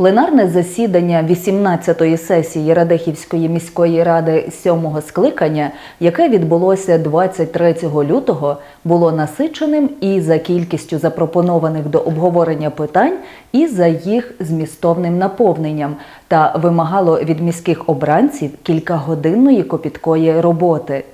Пленарне засідання 18-ї сесії Радехівської міської ради 7-го скликання, яке відбулося 23 лютого, було насиченим і за кількістю запропонованих до обговорення питань, і за їх змістовним наповненням, та вимагало від міських обранців кількагодинної копіткої роботи.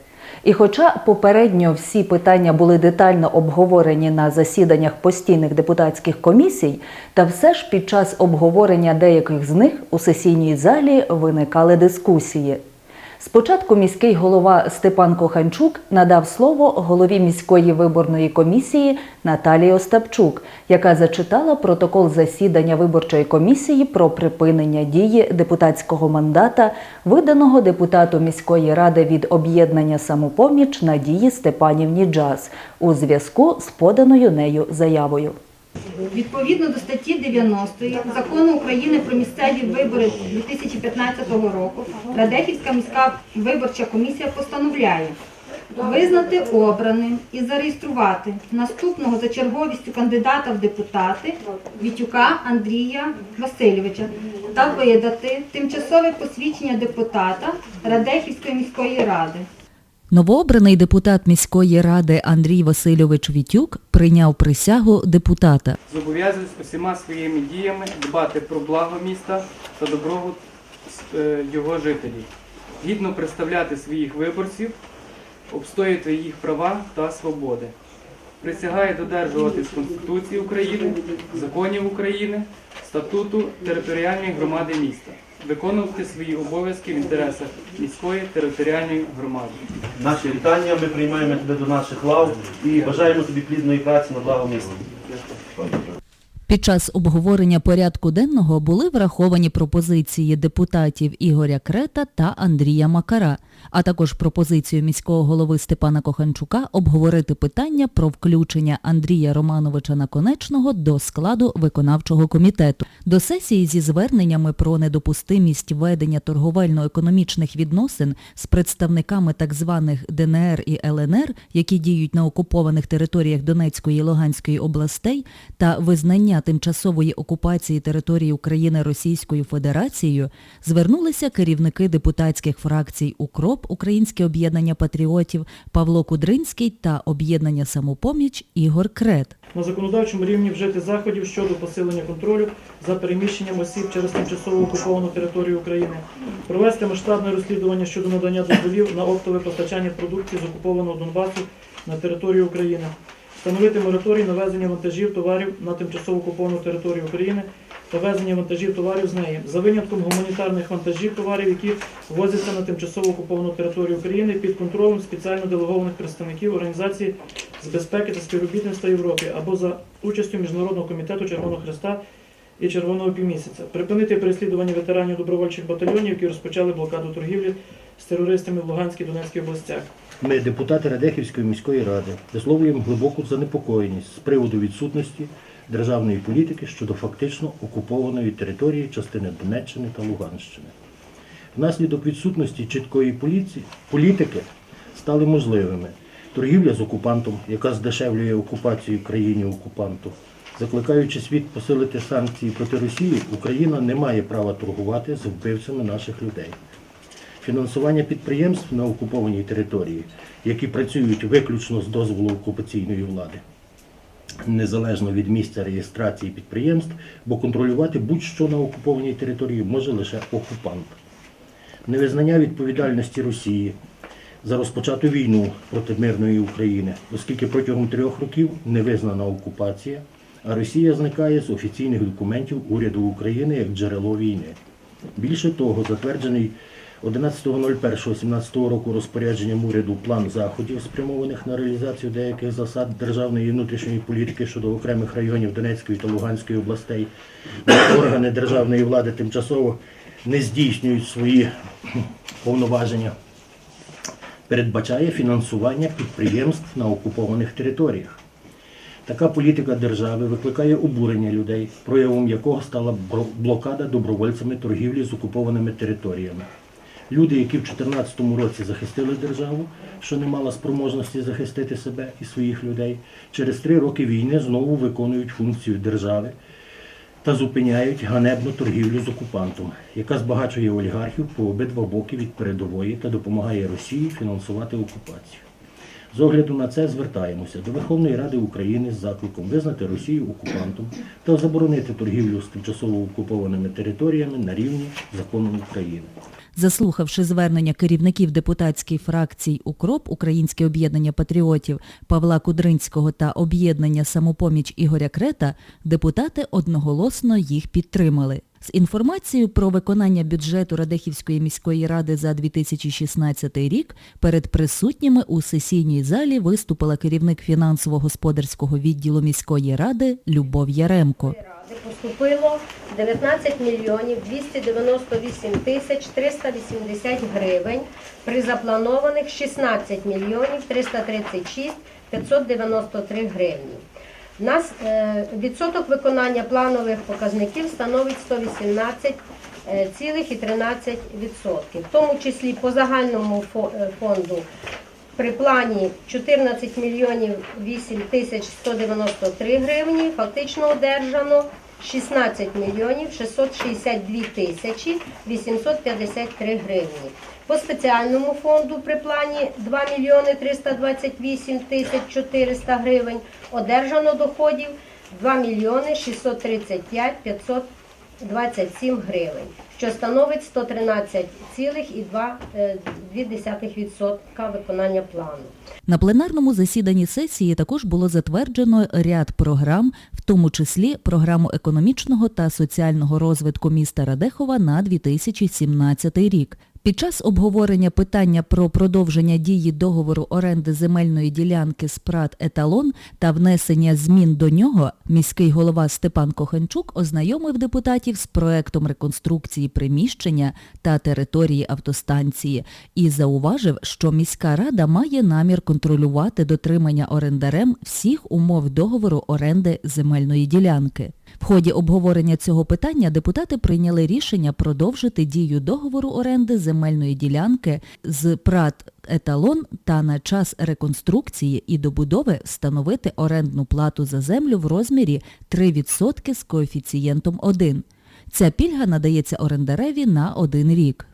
І хоча попередньо всі питання були детально обговорені на засіданнях постійних депутатських комісій, та все ж під час обговорення деяких з них у сесійній залі виникали дискусії. Спочатку міський голова Степан Коханчук надав слово голові міської виборної комісії Наталії Остапчук, яка зачитала протокол засідання виборчої комісії про припинення дії депутатського мандата, виданого депутату міської ради від об'єднання самопоміч Надії Степанівні Джаз у зв'язку з поданою нею заявою. Відповідно до статті 90 Закону України про місцеві вибори 2015 року Радехівська міська виборча комісія постановляє визнати обраним і зареєструвати наступного за черговістю кандидата в депутати Вітюка Андрія Васильовича та видати тимчасове посвідчення депутата Радехівської міської ради. Новообраний депутат міської ради Андрій Васильович Вітюк прийняв присягу депутата. Зобов'язуюсь усіма своїми діями дбати про благо міста та добробут е, його жителів, гідно представляти своїх виборців, обстоювати їх права та свободи. Присягаю додержуватись Конституції України, законів України, статуту територіальної громади міста, виконувати свої обов'язки в інтересах міської територіальної громади. Наші вітання, ми приймаємо тебе до наших лав і бажаємо тобі плідної праці на благо міста. Під час обговорення порядку денного були враховані пропозиції депутатів Ігоря Крета та Андрія Макара, а також пропозицію міського голови Степана Коханчука обговорити питання про включення Андрія Романовича Наконечного до складу виконавчого комітету. До сесії зі зверненнями про недопустимість ведення торговельно-економічних відносин з представниками так званих ДНР і ЛНР, які діють на окупованих територіях Донецької і Луганської областей, та визнання тимчасової окупації території України Російською Федерацією, звернулися керівники депутатських фракцій УКРОП, Українське об'єднання патріотів Павло Кудринський та об'єднання Самопоміч Ігор Крет. на законодавчому рівні вжити заходів щодо посилення контролю за переміщенням осіб через тимчасово окуповану територію України, провести масштабне розслідування щодо надання дозволів на оптове постачання продуктів з окупованого Донбасу на територію України, встановити мораторій на везення вантажів товарів на тимчасово окуповану територію України та везення вантажів товарів з неї, за винятком гуманітарних вантажів товарів, які ввозяться на тимчасово окуповану територію України під контролем спеціально делегованих представників організації з безпеки та співробітництва Європи або за участю Міжнародного комітету Червоного Христа і Червоного півмісяця, припинити переслідування ветеранів добровольчих батальйонів, які розпочали блокаду торгівлі з терористами в Луганській і Донецькій областях. Ми, депутати Радехівської міської ради, висловлюємо глибоку занепокоєність з приводу відсутності державної політики щодо фактично окупованої території частини Донеччини та Луганщини. Внаслідок відсутності чіткої політики стали можливими торгівля з окупантом, яка здешевлює окупацію країні окупанту. Закликаючи світ посилити санкції проти Росії, Україна не має права торгувати з вбивцями наших людей. Фінансування підприємств на окупованій території, які працюють виключно з дозволу окупаційної влади, незалежно від місця реєстрації підприємств, бо контролювати будь-що на окупованій території може лише окупант. Невизнання відповідальності Росії за розпочату війну проти мирної України, оскільки протягом трьох років не визнана окупація, а Росія зникає з офіційних документів уряду України як джерело війни. Більше того, затверджений 11.01.17 року розпорядженням уряду план заходів, спрямованих на реалізацію деяких засад державної і внутрішньої політики щодо окремих районів Донецької та Луганської областей, органи державної влади тимчасово не здійснюють свої повноваження, передбачає фінансування підприємств на окупованих територіях. Така політика держави викликає обурення людей, проявом якого стала блокада добровольцями торгівлі з окупованими територіями. Люди, які в 2014 році захистили державу, що не мала спроможності захистити себе і своїх людей, через три роки війни знову виконують функцію держави та зупиняють ганебну торгівлю з окупантом, яка збагачує олігархів по обидва боки від передової та допомагає Росії фінансувати окупацію. З огляду на це звертаємося до Верховної Ради України з закликом визнати Росію окупантом та заборонити торгівлю з тимчасово окупованими територіями на рівні закону України. Заслухавши звернення керівників депутатських фракцій УКРОП Українське об'єднання патріотів Павла Кудринського та об'єднання Самопоміч Ігоря Крета, депутати одноголосно їх підтримали. З інформацією про виконання бюджету Радехівської міської ради за 2016 рік перед присутніми у сесійній залі виступила керівник фінансово-господарського відділу міської ради Любов Яремко. Поступило 19 мільйонів 298 тисяч 380 гривень при запланованих 16 мільйонів 336 593 гривні. У нас е, відсоток виконання планових показників становить 118,13%, в тому числі по загальному е, фонду при плані 14 мільйонів 8 тисяч 193 гривні, фактично одержано 16 мільйонів 662 тисячі 853 гривні. По спеціальному фонду при плані 2 мільйони 328 тисяч 400 гривень одержано доходів 2 мільйони 635 527 гривень, що становить 113,2% виконання плану. На пленарному засіданні сесії також було затверджено ряд програм, в тому числі програму економічного та соціального розвитку міста Радехова на 2017 рік. Під час обговорення питання про продовження дії договору оренди земельної ділянки з ПРАТ Еталон та внесення змін до нього міський голова Степан Коханчук ознайомив депутатів з проектом реконструкції приміщення та території автостанції і зауважив, що міська рада має намір контролювати дотримання орендарем всіх умов договору оренди земельної ділянки. В ході обговорення цього питання депутати прийняли рішення продовжити дію договору оренди земельної ділянки з ПРАТ Еталон та на час реконструкції і добудови встановити орендну плату за землю в розмірі 3% з коефіцієнтом 1. Ця пільга надається орендареві на один рік.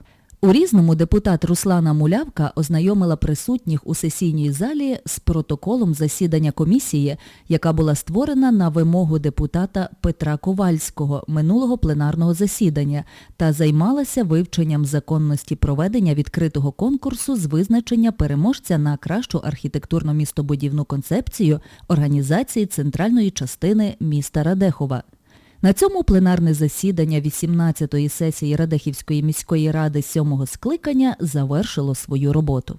У різному депутат Руслана Мулявка ознайомила присутніх у сесійній залі з протоколом засідання комісії, яка була створена на вимогу депутата Петра Ковальського минулого пленарного засідання та займалася вивченням законності проведення відкритого конкурсу з визначення переможця на кращу архітектурно-містобудівну концепцію організації центральної частини міста Радехова. На цьому пленарне засідання 18-ї сесії Радехівської міської ради 7-го скликання завершило свою роботу.